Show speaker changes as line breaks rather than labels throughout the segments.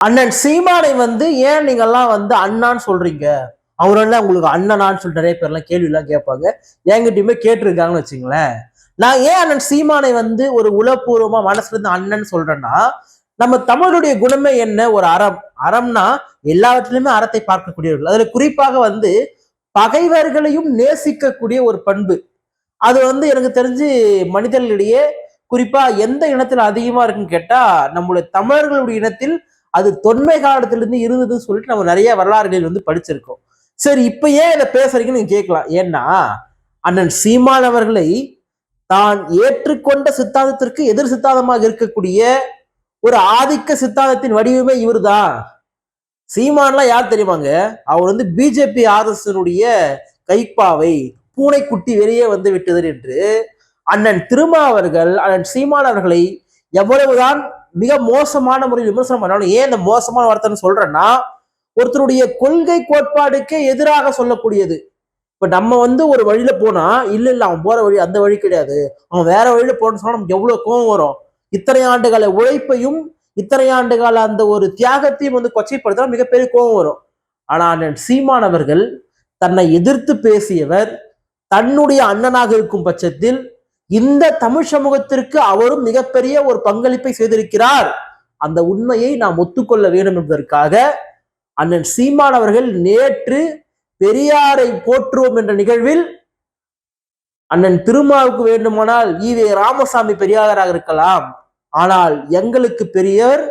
அண்ணன் சீமானை வந்து ஏன் நீங்கெல்லாம் வந்து அண்ணான்னு சொல்றீங்க? என்ன உங்களுக்கு அண்ணனான்னு சொல்லிட்டு நிறைய பேர்லாம் கேள்வி எல்லாம் கேட்பாங்க. என்கிட்டயுமே கேட்டிருக்காங்கன்னு வச்சுங்களேன் நான் ஏன் அண்ணன் சீமானை வந்து ஒரு உளப்பூர்வமா மனசுல இருந்து அண்ணன் சொல்றேன்னா நம்ம தமிழுடைய குணமே என்ன? ஒரு அறம். அறம்னா எல்லாவற்றிலுமே அறத்தை பார்க்கக்கூடியவர்கள். அதுல குறிப்பாக வந்து பகைவர்களையும் நேசிக்கக்கூடிய ஒரு பண்பு. அது வந்து எனக்கு தெரிஞ்சு மனிதர்களிடையே குறிப்பா எந்த இனத்துல அதிகமா இருக்குன்னு கேட்டா நம்மளுடைய தமிழர்களுடைய இனத்தில் அது தொன்மை காலத்திலிருந்து இருந்ததுன்னு சொல்லிட்டு நம்ம நிறைய வரலாறுகளில் வந்து படிச்சிருக்கோம். சரி இப்போ ஏன் இதை பேசுறீங்கன்னு நீங்க கேட்கலாம். ஏன்னா அண்ணன் சீமான் அவர்களை தான் ஏற்றுக்கொண்ட சித்தாந்தத்திற்கு எதிர் சித்தாந்தமாக இருக்கக்கூடிய ஒரு ஆதிக்க சித்தாந்தத்தின் வடிவமே இவர்தான் சீமான்லாம் யார் தெரியுமாங்க? அவர் வந்து பிஜேபி ஆர்எஸ்னுடைய கைப்பாவை பூனைக்குட்டி வெளியே வந்து விட்டது என்று அண்ணன் திருமா அவர்கள் அண்ணன் சீமான் அவர்களை எவ்வளவுதான் மிக மோசமான முறையில் விமர்சனம் பண்ணாலும் ஏன் இந்த மோசமான வார்த்தைன்னு சொல்றேன்னா ஒருத்தருடைய கொள்கை கோட்பாடுக்கே எதிராக சொல்லக்கூடியது. இப்ப நம்ம வந்து ஒரு வழியில போனா இல்ல இல்ல அவன் போற வழி அந்த வழி கிடையாது. அவன் வேற வழியில போனோம்னு சொன்னா நமக்கு எவ்வளவு கோவம் வரும். இத்தனை ஆண்டுகால உழைப்பையும் இத்தனை ஆண்டுகால அந்த ஒரு தியாகத்தையும் வந்து கொச்சைப்படுத்தினா மிகப்பெரிய கோபம் வரும். ஆனா அண்ணன் தன்னை எதிர்த்து பேசியவர் தன்னுடைய அண்ணனாக இருக்கும் பட்சத்தில் இந்த தமிழ் சமூகத்திற்கு அவரும் மிகப்பெரிய ஒரு பங்களிப்பை செய்திருக்கிறார். அந்த உண்மையை நாம் ஒத்துக்கொள்ள வேண்டும் என்பதற்காக அண்ணன் சீமான் அவர்கள் நேற்று பெரியாரை போற்றுவோம் என்ற நிகழ்வில் அண்ணன் திருமாவுக்கு வேண்டுமானால் ஈவே ராமசாமி பெரியாராக இருக்கலாம். ஆனால் எங்களுக்கு பெரியவர்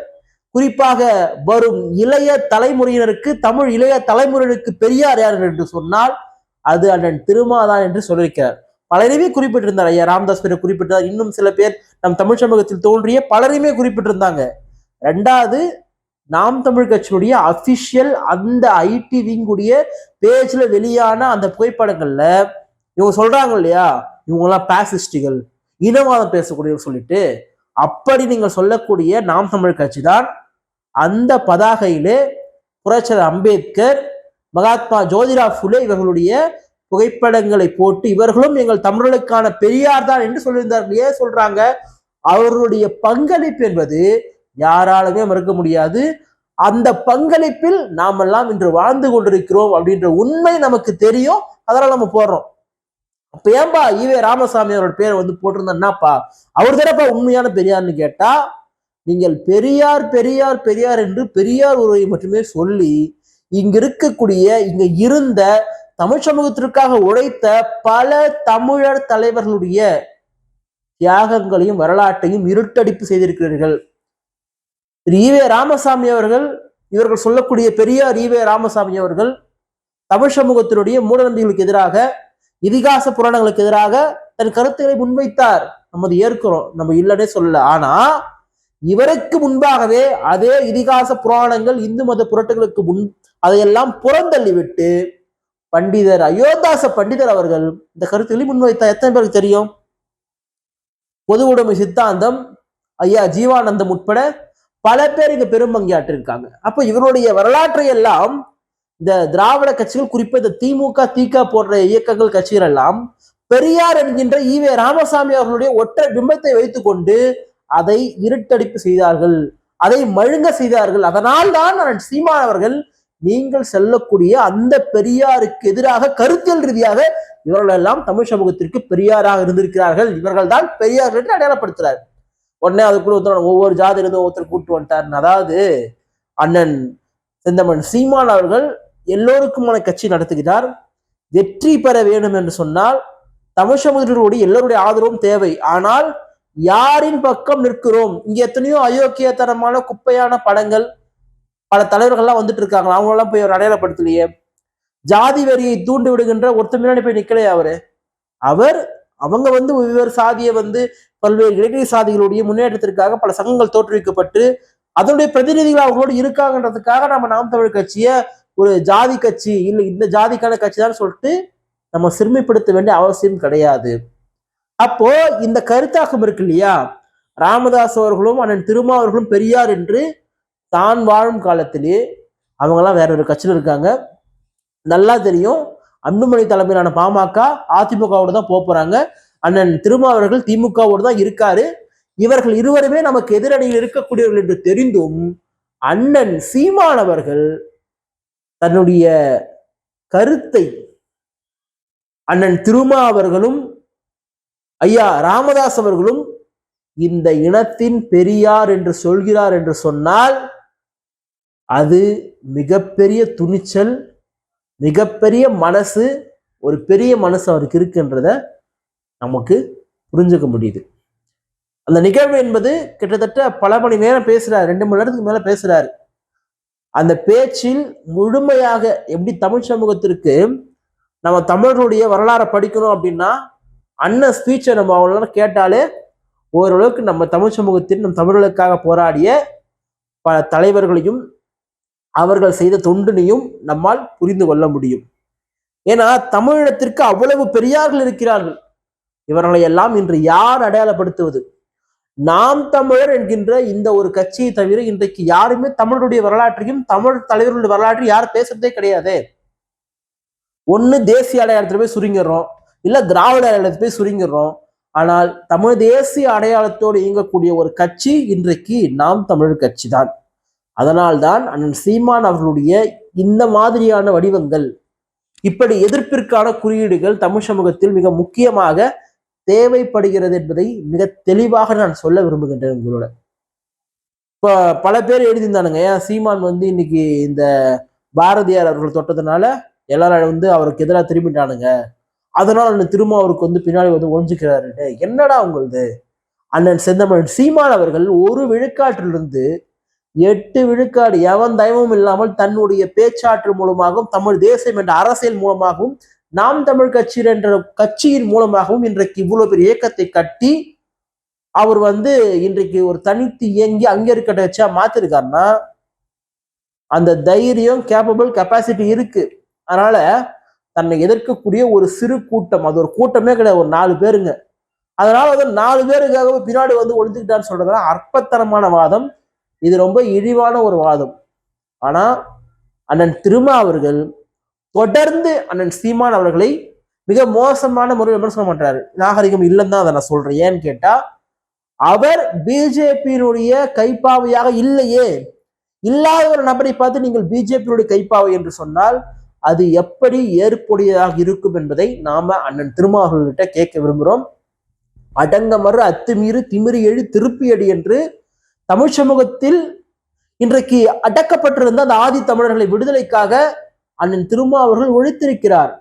குறிப்பாக வரும் இளைய தலைமுறையினருக்கு தமிழ் இளைய தலைமுறையினருக்கு பெரியார் யார் என்று சொன்னால் அது அண்ணன் திருமாதான் என்று சொல்லியிருக்கிறார். பலரையுமே குறிப்பிட்டிருந்தார். ஐயா ராமதாஸ் பேரை குறிப்பிட்டார் இன்னும் சில பேர் நம் தமிழ் சமூகத்தில் தோன்றிய பலரையுமே குறிப்பிட்டிருந்தாங்க. ரெண்டாவது நாம் தமிழ் கட்சியினுடைய அபிஷியல் அந்த ஐடி விங்குடைய பேஜ்ல வெளியான அந்த புகைப்படங்கள்ல இவங்க சொல்றாங்க இல்லையா? இவங்கெல்லாம் பேசிஸ்டிகள் இனவாதம் பேசக்கூடியவர் சொல்லிட்டு அப்படி நீங்கள் சொல்லக்கூடிய நாம் தமிழ் கட்சி தான் அந்த பதாகையிலே புரட்சர் அம்பேத்கர் மகாத்மா ஜோதிரா ஃபுலே இவர்களுடைய புகைப்படங்களை போட்டு இவர்களும் எங்கள் தமிழர்களுக்கான பெரியார் தான் என்று சொல்லியிருந்தார்கள் ஏன் சொல்றாங்க? அவர்களுடைய பங்களிப்பு என்பது யாராலுமே மறுக்க முடியாது. அந்த பங்களிப்பில் நாமெல்லாம் இன்று வாழ்ந்து கொண்டிருக்கிறோம் அப்படின்ற உண்மை நமக்கு தெரியும். அதனால நம்ம போடுறோம். அப்ப ஏன்பா ஈவே ராமசாமி அவரோட பேரை வந்து போட்டிருந்தாப்பா அவர் தரப்பா உண்மையான பெரியார்னு கேட்டா நீங்கள் பெரியார் பெரியார் பெரியார் என்று பெரியார் உறவை மட்டுமே சொல்லி இங்க இருக்கக்கூடிய இங்க இருந்த தமிழ் சமூகத்திற்காக உழைத்த பல தமிழர் தலைவர்களுடைய தியாகங்களையும் வரலாற்றையும் இருட்டடிப்பு செய்திருக்கிறீர்கள். திரு ஈவே ராமசாமி அவர்கள் இவர்கள் சொல்லக்கூடிய பெரியார் ஈவே ராமசாமி அவர்கள் தமிழ் சமூகத்தினுடைய மூடநம்பிகளுக்கு எதிராக இதிகாச புராணங்களுக்கு எதிராக தன் கருத்துக்களை முன்வைத்தார். நம்ம அதை ஏற்கிறோம். நம்ம இல்லைன்னே சொல்லல. ஆனா இவருக்கு முன்பாகவே அதே இதிகாச புராணங்கள் இந்து மத புரட்டுகளுக்கு முன் அதையெல்லாம் புறந்தள்ளிவிட்டு பண்டிதர் அயோத்தாச பண்டிதர் அவர்கள் இந்த கருத்துக்களை முன்வைத்தார் எத்தனை பேருக்கு தெரியும்? பொது உடைமை சித்தாந்தம் ஐயா ஜீவானந்தம் உட்பட பல பேர் இங்க பெரும்பங்கியாற்றிருக்காங்க அப்ப இவருடைய வரலாற்றை எல்லாம் இந்த திராவிட கட்சிகள் குறிப்பா இந்த திமுக திக போன்ற இயக்கங்கள் கட்சிகள் எல்லாம் பெரியார் என்கின்ற ஈவே ராமசாமி அவர்களுடைய ஒற்றை பிம்பத்தை வைத்துக்கொண்டு அதை இருட்டடிப்பு செய்தார்கள். அதை மழுங்க செய்தார்கள். அதனால் தான் சீமான் அவர்கள் நீங்கள் செல்லக்கூடிய அந்த பெரியாருக்கு எதிராக கருத்தியல் ரீதியாக இவர்கள் எல்லாம் தமிழ் சமூகத்திற்கு பெரியாராக இருந்திருக்கிறார்கள். இவர்கள் தான் பெரியார் என்று அடையாளப்படுத்துறாரு. உடனே அதுக்குள்ள ஒருத்தர் ஒவ்வொரு ஜாதி இருந்து ஒருத்தர் கூட்டு வந்துட்டார் அதாவது அண்ணன் செந்தமன் சீமான் அவர்கள் எல்லோருக்குமான கட்சி நடத்துகிறார். வெற்றி பெற வேண்டும் என்று சொன்னால் தமிழ் சமூகத்தினருடைய எல்லோருடைய ஆதரவும் தேவை. ஆனால் யாரின் பக்கம் நிற்கிறோம்? இங்க எத்தனையோ அயோக்கியத்தனமான குப்பையான படங்கள் பல தலைவர்கள்லாம் வந்துட்டு இருக்காங்க அவங்களெல்லாம் போய் அவர் அடையாளப்படுத்தலையே. ஜாதி வரியை தூண்டி விடுகின்ற ஒருத்த முன்னாடி போய் நிக்கலையே அவரு? அவர் அவங்க வந்து வெவ்வேறு சாதியை வந்து பல்வேறு இடைநிலை சாதிகளுடைய முன்னேற்றத்திற்காக பல சங்கங்கள் தோற்றுவிக்கப்பட்டு அதனுடைய பிரதிநிதிகள் அவங்களோடு இருக்காங்கன்றதுக்காக நம்ம நாம் தமிழ் கட்சியை ஒரு ஜாதி கட்சி இல்லை இந்த ஜாதிக்கான கட்சி தான் சொல்லிட்டு நம்ம சிறுமைப்படுத்த வேண்டிய அவசியம் கிடையாது. அப்போ இந்த கருத்தாக்கம் இருக்கு இல்லையா? ராமதாஸ் அவர்களும் அண்ணன் திருமாவர்களும் பெரியார் என்று தான் வாழும் காலத்திலே அவங்கெல்லாம் வேற ஒரு கட்சியில் இருக்காங்க. நல்லா தெரியும். அன்புமணி தலைமையிலான பாமக அதிமுகவோட தான் போகிறாங்க போறாங்க. அண்ணன் திருமாவர்கள் திமுகவோடு தான் இருக்காரு. இவர்கள் இருவருமே நமக்கு எதிரணியில் இருக்கக்கூடியவர்கள் என்று தெரிந்தும் அண்ணன் சீமானவர்கள் தன்னுடைய கருத்தை அண்ணன் திருமா அவர்களும் ஐயா ராமதாஸ் அவர்களும் இந்த இனத்தின் பெரியார் என்று சொல்கிறார் என்று சொன்னால் அது மிகப்பெரிய துணிச்சல் மிகப்பெரிய மனசு ஒரு பெரிய மனசு அவருக்கு இருக்குன்றத நமக்கு புரிஞ்சுக்க முடியுது. அந்த நிகழ்வு என்பது கிட்டத்தட்ட பல மணி நேரம் பேசுறாரு ரெண்டு மணி நேரத்துக்கு மேல பேசுறாரு. அந்த பேச்சில் முழுமையாக எப்படி தமிழ் சமூகத்திற்கு நம்ம தமிழர்களுடைய வரலாறை படிக்கணும் அப்படின்னா அண்ணன் ஸ்பீச்சை நம்ம அவ்வளோ கேட்டாலே ஓரளவுக்கு நம்ம தமிழ் சமூகத்தில் நம் தமிழர்களுக்காக போராடிய பல தலைவர்களையும் அவர்கள் செய்த தொண்டினையும் நம்மால் புரிந்து கொள்ள முடியும். ஏன்னா தமிழகத்திற்கு அவ்வளவு பெரியார்கள் இருக்கிறார்கள். இவர்களை எல்லாம் இன்று யார் அடையாளப்படுத்துவது? நாம் தமிழர் என்கின்ற இந்த ஒரு கட்சியை தவிர இன்றைக்கு யாருமே தமிழருடைய வரலாற்றையும் தமிழ் தலைவர்களுடைய வரலாற்றையும் யாரும் பேசுறதே கிடையாது. ஒண்ணு தேசிய அடையாளத்துல போய் சுருங்கிடுறோம். இல்ல திராவிட அடையாளத்தை போய் சுருங்கிடுறோம். ஆனால் தமிழ் தேசிய அடையாளத்தோடு இயங்கக்கூடிய ஒரு கட்சி இன்றைக்கு நாம் தமிழர் கட்சி தான் அதனால்தான் அண்ணன் சீமான் அவர்களுடைய இந்த மாதிரியான வடிவங்கள் இப்படி எதிர்ப்பிற்கான குறியீடுகள் தமிழ் சமூகத்தில் மிக முக்கியமாக தேவைப்படுகிறது என்பதை மிக தெளிவாக நான் சொல்ல விரும்புகின்றேன் உங்களோட. இப்போ பல பேர் எழுதியிருந்தானுங்க ஏன் சீமான் வந்து இன்னைக்கு இந்த பாரதியார் அவர்கள் தொட்டதுனால எல்லாரும் வந்து அவருக்கு எதிராக திரும்பிட்டானுங்க. அதனால அண்ணன் திரும்ப அவருக்கு வந்து பின்னாடி வந்து ஒழிஞ்சுக்கிறாரு என்னடா உங்களுது? அண்ணன் செந்தமன் சீமான் அவர்கள் ஒரு விழுக்காட்டிலிருந்து எட்டு விழுக்காடு எவன் தயவும் இல்லாமல் தன்னுடைய பேச்சாற்று மூலமாகவும் தமிழ் தேசம் என்ற அரசியல் மூலமாகவும் நாம் தமிழ் கட்சி என்ற கட்சியின் மூலமாகவும் இன்றைக்கு இவ்வளவு பெரிய இயக்கத்தை கட்டி அவர் வந்து இன்றைக்கு ஒரு தனித்து இயங்கி அங்கே இருக்கட்ட வச்சா மாத்திருக்காருன்னா அந்த தைரியம் கேப்பபிள் கெப்பாசிட்டி இருக்கு. அதனால தன்னை எதிர்க்கக்கூடிய ஒரு சிறு கூட்டம் அது ஒரு கூட்டமே கிடையாது ஒரு நாலு பேருங்க. அதனால வந்து நாலு பேருக்காக பின்னாடி வந்து ஒழிஞ்சுக்கிட்டான்னு சொல்றதுலாம் அற்பத்தனமான வாதம். இது ரொம்ப இழிவான ஒரு வாதம். ஆனா அண்ணன் திருமா அவர்கள் தொடர்ந்து அண்ணன் சீமான் அவர்களை மிக மோசமான முறையில் விமர்சனம் பண்றாரு நாகரிகம் இல்லைன்னு தான் அதை நான் சொல்றேன். ஏன்னு கேட்டா அவர் பிஜேபியினுடைய கைப்பாவையாக இல்லையே. இல்லாத ஒரு நபரை பார்த்து நீங்கள் பிஜேபியினுடைய கைப்பாவை என்று சொன்னால் அது எப்படி ஏற்புடையதாக இருக்கும் என்பதை நாம அண்ணன் திருமாவர்கள்கிட்ட கேட்க விரும்புகிறோம். அடங்கமறு அத்துமீறு திமிரி எழு திருப்பியடி என்று தமிழ் சமூகத்தில் இன்றைக்கு அடக்கப்பட்டிருந்த அந்த ஆதி தமிழர்களை விடுதலைக்காக அண்ணன் திருமா அவர்கள் ஒழித்திருக்கிறார்.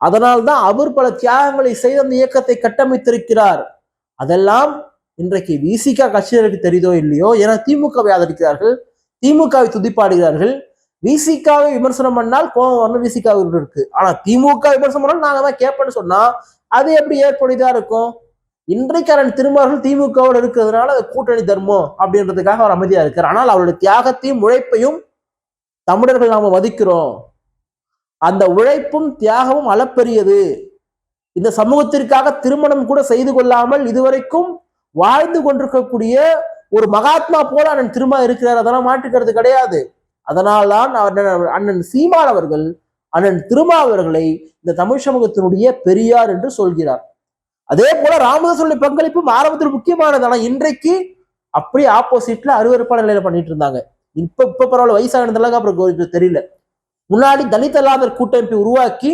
அதனால்தான் அவர் பல தியாகங்களை செய்து அந்த இயக்கத்தை கட்டமைத்திருக்கிறார். அதெல்லாம் இன்றைக்கு விசிகா கட்சியினருக்கு தெரியுதோ இல்லையோ ஏன்னா திமுகவை ஆதரிக்கிறார்கள் திமுகவை துதிப்பாடுகிறார்கள். விசிகாவை விமர்சனம் பண்ணால் கோபம் வரணும் விசிகாவுக்கு இருக்கு ஆனா திமுக விமர்சனம் பண்ணால் நாங்க தான் கேட்பேன்னு சொன்னா அது எப்படி ஏற்புடையதா இருக்கும்? இன்றைக்கு அண்ணன் திருமாவர்கள் திமுகவோடு இருக்கிறதுனால அது கூட்டணி தர்மம் அப்படின்றதுக்காக அவர் அமைதியா இருக்கார். ஆனால் அவருடைய தியாகத்தையும் உழைப்பையும் தமிழர்கள் நாம மதிக்கிறோம். அந்த உழைப்பும் தியாகமும் அளப்பெரியது. இந்த சமூகத்திற்காக திருமணம் கூட செய்து கொள்ளாமல் இதுவரைக்கும் வாழ்ந்து கொண்டிருக்கக்கூடிய ஒரு மகாத்மா போல அண்ணன் திருமா இருக்கிறார். அதெல்லாம் மாற்றுக்கிறது கிடையாது. அதனால்தான் அவர் அண்ணன் சீமான் அவர்கள் அண்ணன் திருமா அவர்களை இந்த தமிழ் சமூகத்தினுடைய பெரியார் என்று சொல்கிறார். அதே போல ராமதாசனுடைய பங்களிப்பும் ஆரம்பத்தில் முக்கியமானது. ஆனா இன்றைக்கு அப்படியே ஆப்போசிட்ல அருவறுப்பான நிலையில பண்ணிட்டு இருந்தாங்க இப்ப இப்ப பரவாயில்ல வயசானதுல அப்புறம் தெரியல. முன்னாடி தலித் அல்லாதர் கூட்டமைப்பை உருவாக்கி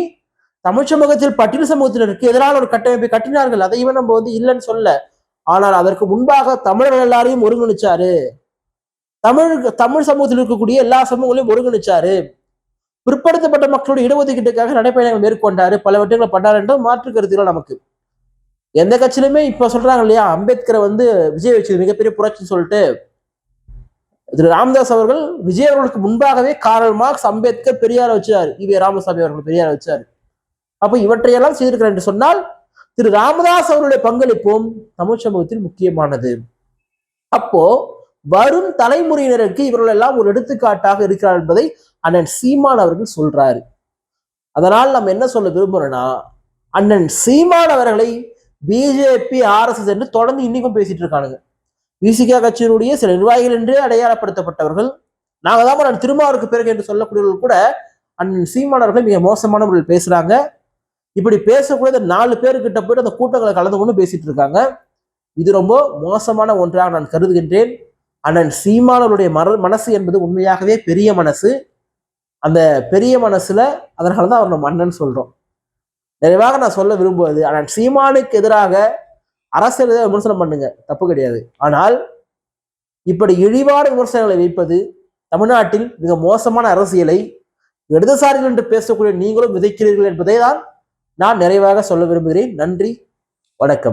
தமிழ் சமூகத்தில் பட்டியல் சமூகத்தினருக்கு எதிரான ஒரு கட்டமைப்பை கட்டினார்கள்? அதையுமே நம்ம வந்து இல்லைன்னு சொல்ல. ஆனால் அதற்கு முன்பாக தமிழர்கள் எல்லாரையும் ஒருங்கிணைச்சாரு. தமிழ் தமிழ் சமூகத்தில் இருக்கக்கூடிய எல்லா சமூகங்களையும் ஒருங்கிணைச்சாரு. பிற்படுத்தப்பட்ட மக்களுடைய இடஒதுக்கீட்டுக்காக நடைப்பயணங்கள் மேற்கொண்டாரு. பல வட்டங்களை பண்ணார் என்றும் மாற்று கருத்துக்கள் நமக்கு. எந்த கட்சியிலுமே இப்ப சொல்றாங்க இல்லையா அம்பேத்கரை வந்து விஜய் வச்சது மிகப்பெரிய புரட்சின்னு சொல்லிட்டு திரு ராமதாஸ் அவர்கள் விஜய் அவர்களுக்கு முன்பாகவே காரல் மார்க்ஸ் அம்பேத்கர் பெரியார் வச்சார். இவே ராமசாமி அவர்கள் பெரியார் வச்சார். அப்ப இவற்றையெல்லாம் செய்திருக்கிறார் என்று சொன்னால் திரு ராமதாஸ் அவருடைய பங்களிப்பும் தமிழ் சமூகத்தில் முக்கியமானது. அப்போ வரும் தலைமுறையினருக்கு இவர்கள் எல்லாம் ஒரு எடுத்துக்காட்டாக இருக்கிறார் என்பதை அண்ணன் சீமான் அவர்கள் சொல்றாரு. அதனால் நம்ம என்ன சொல்ல விரும்புறோம்னா அண்ணன் சீமான் அவர்களை பிஜேபி ஆர்எஸ்எஸ் என்று தொடர்ந்து இன்னைக்கும் பேசிட்டு இருக்கானுங்க. விசிகா கட்சியினுடைய சில நிர்வாகிகள் என்றே அடையாளப்படுத்தப்பட்டவர்கள். நாங்கள் தான் நான் திருமாவருக்கு பிறகு என்று சொல்லக்கூடியவர்கள் கூட அண்ணன் சீமானவர்கள் மிக மோசமான முறையில் பேசுறாங்க. இப்படி பேசக்கூடிய நாலு பேருக்கிட்ட போயிட்டு அந்த கூட்டங்களை கலந்து கொண்டு பேசிட்டு இருக்காங்க. இது ரொம்ப மோசமான ஒன்றாக நான் கருதுகின்றேன். அண்ணன் சீமானவருடைய மர மனசு என்பது உண்மையாகவே பெரிய மனசு. அந்த பெரிய மனசுல அதனால தான் அவர் நம்ம அண்ணன் சொல்றோம். நிறைவாக நான் சொல்ல விரும்புவது ஆனால் சீமானுக்கு எதிராக அரசியல் விமர்சனம் பண்ணுங்க தப்பு கிடையாது. ஆனால் இப்படி இழிவான விமர்சனங்களை வைப்பது தமிழ்நாட்டில் மிக மோசமான அரசியலை இடதுசாரிகள் என்று பேசக்கூடிய நீங்களும் விதைக்கிறீர்கள் என்பதை தான் நான் நிறைவாக சொல்ல விரும்புகிறேன். நன்றி வணக்கம்.